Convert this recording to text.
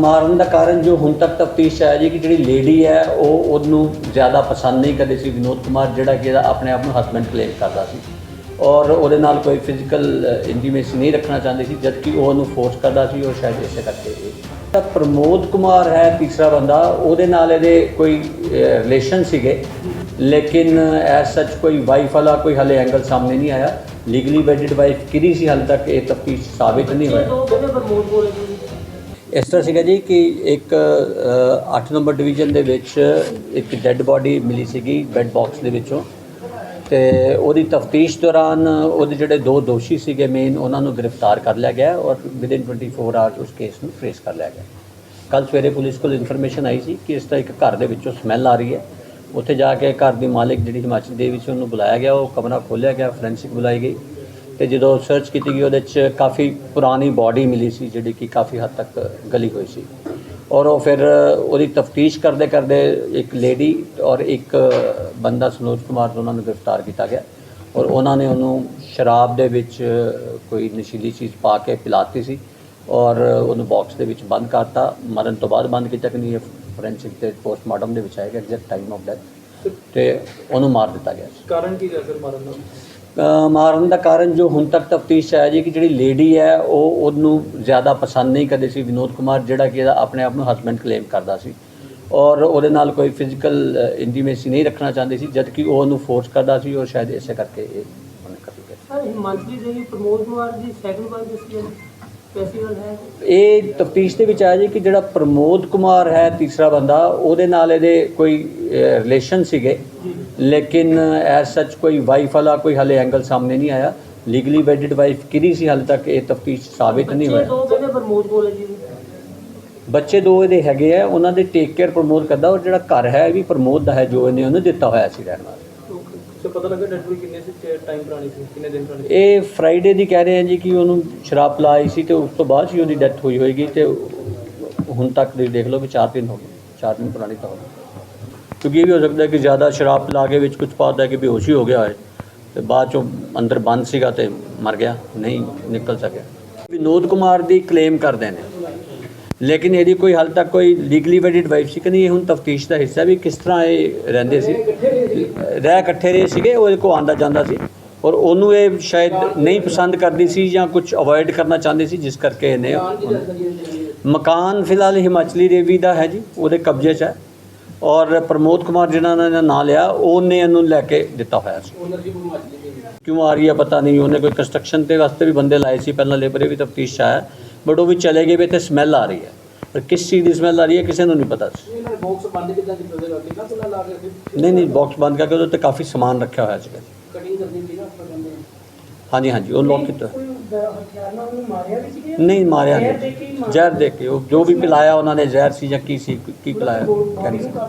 ਮਾਰਨ ਦਾ ਕਾਰਨ ਜੋ ਹੁਣ ਤੱਕ ਤਫਤੀਸ਼ ਆਇਆ ਜੀ ਕਿ ਜਿਹੜੀ ਲੇਡੀ ਹੈ, ਉਹ ਉਹਨੂੰ ਜ਼ਿਆਦਾ ਪਸੰਦ ਨਹੀਂ ਕਰਦੇ ਸੀ। ਵਿਨੋਦ ਕੁਮਾਰ ਜਿਹੜਾ ਕਿ ਇਹਦਾ ਆਪਣੇ ਆਪ ਨੂੰ ਹਸਬੈਂਡ ਕਲੇਮ ਕਰਦਾ ਸੀ। ਔਰ ਉਹਦੇ ਨਾਲ ਕੋਈ ਫਿਜ਼ੀਕਲ ਇੰਟੀਮੇਸੀ ਨਹੀਂ ਰੱਖਣਾ ਚਾਹੁੰਦੇ ਸੀ, ਜਦਕਿ ਉਹ ਉਹਨੂੰ ਫੋਰਸ ਕਰਦਾ ਸੀ, ਉਹ ਸ਼ਾਇਦ ਇਸੇ ਕਰਕੇ ਇਹ ਤਾਂ ਪ੍ਰਮੋਦ ਕੁਮਾਰ ਹੈ ਤੀਸਰਾ ਬੰਦਾ। ਉਹਦੇ ਨਾਲ ਇਹਦੇ ਕੋਈ ਰਿਲੇਸ਼ਨ ਸੀਗੇ। ਲੇਕਿਨ ਐਸ ਸੱਚ ਕੋਈ ਵਾਈਫ ਵਾਲਾ ਕੋਈ ਹਲੇ ਐਂਗਲ ਸਾਹਮਣੇ ਨਹੀਂ ਆਇਆ। ਲੀਗਲੀ ਵੈਡਿਡ ਵਾਈਫ ਕਿਹਦੀ ਸੀ ਹਾਲੇ ਤੱਕ ਇਹ ਤਫਤੀਸ਼ ਸਾਬਿਤ ਨਹੀਂ ਹੋਇਆ। ਇਸ ਤਰ੍ਹਾਂ ਸੀਗਾ ਜੀ ਕਿ ਇੱਕ 8 ਨੰਬਰ ਡਿਵੀਜ਼ਨ ਦੇ ਵਿੱਚ ਇੱਕ ਡੈੱਡ ਬਾਡੀ ਮਿਲੀ ਸੀਗੀ ਬੈੱਡ ਬਾਕਸ ਦੇ ਵਿੱਚੋਂ। ਤੇ ਉਹਦੀ ਤਫਤੀਸ਼ ਦੌਰਾਨ ਉਹਦੇ ਜਿਹੜੇ ਦੋ ਦੋਸ਼ੀ ਸੀਗੇ ਮੇਨ ਉਹਨਾਂ ਨੂੰ ਗ੍ਰਿਫਤਾਰ ਕਰ ਲਿਆ ਗਿਆ ਔਰ ਵਿਦਿਨ 24 ਆਵਰਸ ਉਸ ਕੇਸ ਨੂੰ ਟ੍ਰੇਸ ਕਰ ਲਿਆ ਗਿਆ। ਕੱਲ ਸਵੇਰੇ ਪੁਲਿਸ ਕੋਲ ਇਨਫੋਰਮੇਸ਼ਨ ਆਈ ਸੀ ਕਿ ਇਸ ਤਰ੍ਹਾਂ ਇੱਕ ਘਰ ਦੇ ਵਿੱਚੋਂ ਸਮੈਲ ਆ ਰਹੀ ਹੈ। ਉੱਥੇ ਜਾ ਕੇ ਘਰ ਦੀ ਮਾਲਕ ਜਿਹੜੀ ਹਿਮਾਚਲ ਦੇਵੀ ਸੀ ਉਹਨੂੰ ਬੁਲਾਇਆ ਗਿਆ, ਉਹ ਕਮਰਾ ਖੋਲ੍ਹਿਆ ਗਿਆ ਫੋਰੈਂਸਿਕ ਬੁਲਾਈ ਗਈ। ਤੇ ਜਦੋਂ ਸਰਚ ਕੀਤੀ ਗਈ ਉਹਦੇ 'ਚ ਕਾਫੀ ਪੁਰਾਣੀ ਬਾਡੀ ਮਿਲੀ ਸੀ ਜਿਹੜੀ ਕਿ ਕਾਫੀ ਹੱਦ ਤੱਕ ਗਲੀ ਹੋਈ ਸੀ। ਔਰ ਉਹ ਫਿਰ ਉਹਦੀ ਤਫਤੀਸ਼ ਕਰਦੇ ਕਰਦੇ ਇੱਕ ਲੇਡੀ ਔਰ ਇੱਕ ਬੰਦਾ ਸਨੋਜ ਕੁਮਾਰ ਦੋਨਾਂ ਨੂੰ ਗ੍ਰਿਫਤਾਰ ਕੀਤਾ ਗਿਆ। ਔਰ ਉਹਨਾਂ ਨੇ ਉਹਨੂੰ ਸ਼ਰਾਬ ਦੇ ਵਿੱਚ ਕੋਈ ਨਸ਼ੀਲੀ ਚੀਜ਼ ਪਾ ਕੇ ਪਿਲਾਤੀ ਸੀ ਔਰ ਉਹਨੂੰ ਬਾਕਸ ਦੇ ਵਿੱਚ ਬੰਦ ਕਰਤਾ। ਮਰਨ ਤੋਂ ਬਾਅਦ ਬੰਦ ਕੀਤਾ ਕਿ ਨਹੀਂ ਇਹ ਫੋਰੈਂਸਿਕ ਤੇ ਪੋਸਟਮਾਰਟਮ ਦੇ ਵਿੱਚ ਆਏਗਾ ਐਗਜ਼ੈਕਟ ਟਾਈਮ ਆਫ ਡੈਥ ਤੇ ਉਹਨੂੰ ਮਾਰ ਦਿੱਤਾ ਗਿਆ। ਕਾਰਨ ਕੀ ਹੈ ਸਰ ਮਾਰਨ ਦਾ? ਮਾਰਨ ਦਾ ਕਾਰਨ ਜੋ ਹੁਣ ਤੱਕ ਤਫਤੀਸ਼ ਆਇਆ ਜੀ ਕਿ ਜਿਹੜੀ ਲੇਡੀ ਹੈ ਉਹ ਉਹਨੂੰ ਜ਼ਿਆਦਾ ਪਸੰਦ ਨਹੀਂ ਕਰਦੀ ਸੀ ਵਿਨੋਦ ਕੁਮਾਰ ਜਿਹੜਾ ਕਿ ਇਹਦਾ ਆਪਣੇ ਆਪ ਨੂੰ ਹਸਬੈਂਡ ਕਲੇਮ ਕਰਦਾ ਸੀ। ਔਰ ਉਹਦੇ ਨਾਲ ਕੋਈ ਫਿਜ਼ੀਕਲ ਇੰਟੀਮੇਸੀ ਨਹੀਂ ਰੱਖਣਾ ਚਾਹੁੰਦੀ ਸੀ ਜਦਕਿ ਉਹ ਉਹਨੂੰ ਫੋਰਸ ਕਰਦਾ ਸੀ ਔਰ ਸ਼ਾਇਦ ਇਸੇ ਕਰਕੇ ਇਹ ਉਹਨੇ ਸਰ ਪ੍ਰਮੋਦ ਕੁਮਾਰ ਸੈਕੰਡ ਦੱਸੀ ਇਹ ਤਫਤੀਸ਼ ਦੇ ਵਿੱਚ ਆਇਆ ਜੀ ਕਿ ਜਿਹੜਾ ਪ੍ਰਮੋਦ ਕੁਮਾਰ ਹੈ ਤੀਸਰਾ ਬੰਦਾ ਉਹਦੇ ਨਾਲ ਇਹਦੇ ਕੋਈ ਰਿਲੇਸ਼ਨ ਸੀਗੇ। ਲੇਕਿਨ ਐਸ ਸੱਚ ਕੋਈ ਵਾਈਫ ਵਾਲਾ ਕੋਈ ਹਲੇ ਐਂਗਲ ਸਾਹਮਣੇ ਨਹੀਂ ਆਇਆ। ਲੀਗਲੀ ਵੈਡਿਡ ਵਾਈਫ ਕਿਹਦੀ ਸੀ ਹਾਲੇ ਤੱਕ ਇਹ ਤਫਤੀਸ਼ ਸਾਬਿਤ ਨਹੀਂ ਹੋਇਆ। ਬੱਚੇ ਦੋ ਇਹਦੇ ਹੈਗੇ ਆ ਉਹਨਾਂ ਦੇ ਟੇਕ ਕੇਅਰ ਪ੍ਰਮੋਦ ਕਰਦਾ ਔਰ ਜਿਹੜਾ ਘਰ ਹੈ ਇਹ ਵੀ ਪ੍ਰਮੋਦ ਦਾ ਹੈ ਜੋ ਇਹਨੇ ਉਹਨੂੰ ਦਿੱਤਾ ਹੋਇਆ ਸੀ ਰਹਿਣ ਵਾਸਤੇ। ਸੋ ਪਤਾ ਲੱਗਾ ਡੈਡ ਬੋਡੀ ਕਿੰਨੇ ਸੀ ਟਾਈਮ ਪੁਰਾਣੀ ਸੀ ਕਿੰਨੇ ਦਿਨ ਪੁਰਾਣੀ ਇਹ ਫਰਾਈਡੇ ਦੀ ਕਹਿ ਰਹੇ ਆ ਜੀ ਕਿ ਉਹਨੂੰ ਸ਼ਰਾਬ ਪਲਾਈ ਸੀ ਤੇ ਉਸ ਤੋਂ ਬਾਅਦ ਹੀ ਉਹਦੀ ਡੈਥ ਹੋਈ ਹੋਏਗੀ ਤੇ ਹੁਣ ਤੱਕ ਦੇਖ ਲਓ ਵੀ 4 ਦਿਨ ਹੋ ਗਏ 4 ਦਿਨ ਪੁਰਾਣੀ ਤਾਂ ਹੋ ਗਈ ਕਿਉਂਕਿ ਇਹ ਵੀ ਹੋ ਸਕਦਾ ਹੈ ਕਿ ਜ਼ਿਆਦਾ ਸ਼ਰਾਬ ਪਿਲਾ ਕੇ ਵਿੱਚ ਕੁਝ ਪਾਉਂਦਾ ਹੈ ਕਿ ਬੇਹੋਸ਼ੀ ਹੋ ਗਿਆ ਹੋਏ ਤੇ ਬਾਅਦ ਚੋਂ ਅੰਦਰ ਬੰਦ ਸੀਗਾ ਤੇ ਮਰ ਗਿਆ, ਨਹੀਂ ਨਿਕਲ ਸਕਿਆ। ਵਿਨੋਦ ਕੁਮਾਰ ਦੀ ਕਲੇਮ ਕਰਦੇ ਨੇ। ਲੇਕਿਨ ਇਹਦੀ ਕੋਈ ਹਾਲ ਤੱਕ ਕੋਈ ਲੀਗਲੀ ਵੈਲਿਡ ਵਾਈਫ ਸੀ ਕਿ ਨਹੀਂ, ਇਹ ਹੁਣ ਤਫਤੀਸ਼ ਦਾ ਹਿੱਸਾ ਵੀ ਕਿਸ ਤਰ੍ਹਾਂ ਇਹ ਰਹਿੰਦੇ ਸੀ? ਰਹਿ ਇਕੱਠੇ ਰਹੇ ਸੀਗੇ ਉਹਦੇ ਇਹਦੇ ਕੋ ਆਂਦਾ ਜਾਂਦਾ ਸੀ। ਔਰ ਉਹਨੂੰ ਇਹ ਸ਼ਾਇਦ ਨਹੀਂ ਪਸੰਦ ਕਰਦੀ ਸੀ ਜਾਂ ਕੁਝ ਅਵੋਇਡ ਕਰਨਾ ਚਾਹੁੰਦੀ ਸੀ, ਜਿਸ ਕਰਕੇ ਇਹਨੇ ਮਕਾਨ ਫਿਲਹਾਲ ਹਿਮਾਚਲੀ ਦੇਵੀ ਦਾ ਹੈ ਜੀ, ਉਹਦੇ ਕਬਜ਼ੇ 'ਚ ਹੈ। ਔਰ ਪ੍ਰਮੋਦ ਕੁਮਾਰ ਜਿਨ੍ਹਾਂ ਨੇ ਨਾਂ ਲਿਆ ਉਹਨੇ ਇਹਨੂੰ ਲੈ ਕੇ ਦਿੱਤਾ ਹੋਇਆ ਸੀ। ਕਿਉਂ ਆ ਰਹੀ ਹੈ ਪਤਾ ਨਹੀਂ ਉਹਨੇ ਕੋਈ ਕੰਸਟਰਕਸ਼ਨ ਤੇ ਵਾਸਤੇ ਵੀ ਬੰਦੇ ਲਾਏ ਸੀ ਪਹਿਲਾਂ ਲੇਬਰ ਵੀ ਤਫਤੀਸ਼ ਆਇਆ ਬਟ ਉਹ ਵੀ ਚਲੇ ਗਏ ਵੀ ਇੱਥੇ ਸਮੈਲ ਆ ਰਹੀ ਹੈ। ਪਰ ਕਿਸ ਚੀਜ਼ ਦੀ ਸਮੈਲ ਆ ਰਹੀ ਹੈ ਕਿਸੇ ਨੂੰ ਨਹੀਂ ਪਤਾ ਸੀ। ਨਹੀਂ ਨਹੀਂ ਬਾਕਸ ਬੰਦ ਕਰਕੇ ਉਹਦੇ ਉੱਤੇ ਕਾਫੀ ਸਮਾਨ ਰੱਖਿਆ ਹੋਇਆ ਸੀਗਾ। ਕਟਿੰਗ ਕਰਨੀ ਸੀ ਨਾ ਆਪਾਂ ਕਹਿੰਦੇ ਹਾਂਜੀ ਹਾਂਜੀ ਉਹ ਲੋਕ ਕੀਤਾ। ਨਹੀਂ ਮਾਰਿਆ ਦੇ ਨਹੀਂ। ਜ਼ਹਿਰ ਦੇ ਕੇ ਉਹ ਜੋ ਵੀ ਪਿਲਾਇਆ ਉਹਨਾਂ ਨੇ ਜ਼ਹਿਰ ਸੀ ਜਾਂ ਕੀ ਸੀ ਕੀ ਪਿਲਾਇਆ? ਕਹਿ ਨਹੀਂ ਸਕਦਾ